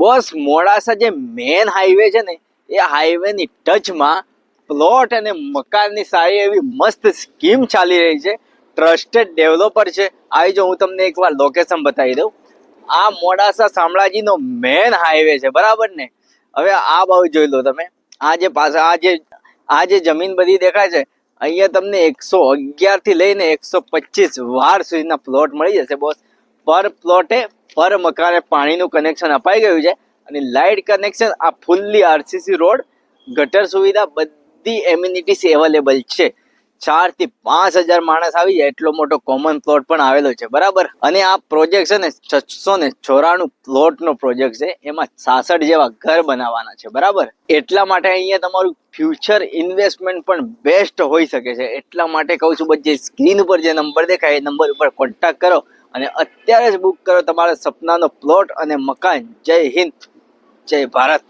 બસ મોડાસા જે main highway છે ને, એ હાઈવે ની ટચમાં પ્લોટ અને મકાનની સારી એવી મસ્ત સ્કીમ ચાલી રહી છે. ટ્રસ્ટેડ ડેવલપર છે. આવી જો હું તમને એકવાર લોકેશન બતાવી દઉં. આ મોડાસા શામળાજીનો મેન હાઈવે છે. બરાબર ને? હવે આ બાજુ જોઈ લો તમે. આ જે પાછા, આ જે આ જે જમીન બધી દેખાય છે, અહીંયા તમને એકસો અગિયારથી લઈને એકસો પચીસ વાર સુધીના પ્લોટ મળી જશે બોસ પર પ્લોટે પર મકાને પાણીનું કનેક્શન અપાઈ ગયું છે અને લાઇટ કનેક્શન આ ફૂલ્લી આરસીસી રોડ, ગટર સુવિધા બધી એમ્યુનિટીસ અવેલેબલ છે. ચારથી પાંચ હજાર માણસ આવી જાય, એટલો મોટો કોમન પ્લોટ પણ આવેલો છે. બરાબર? અને આ પ્રોજેક્ટ છે ને, છસો ને ચોરાણું પ્લોટનો પ્રોજેક્ટ છે. એમાં સાસઠ જેવા ઘર બનાવવાના છે. બરાબર? એટલા માટે અહીંયા તમારું ફ્યુચર ઇન્વેસ્ટમેન્ટ પણ બેસ્ટ હોઈ શકે છે. એટલા માટે કહું છું જે સ્ક્રીન ઉપર જે નંબર દેખાય, એ નંબર ઉપર કોન્ટેક્ટ કરો. અને અત્યારે જ બુક કરો તમારા સપનાનો પ્લોટ અને મકાન. જય હિન્દ. જય ભારત.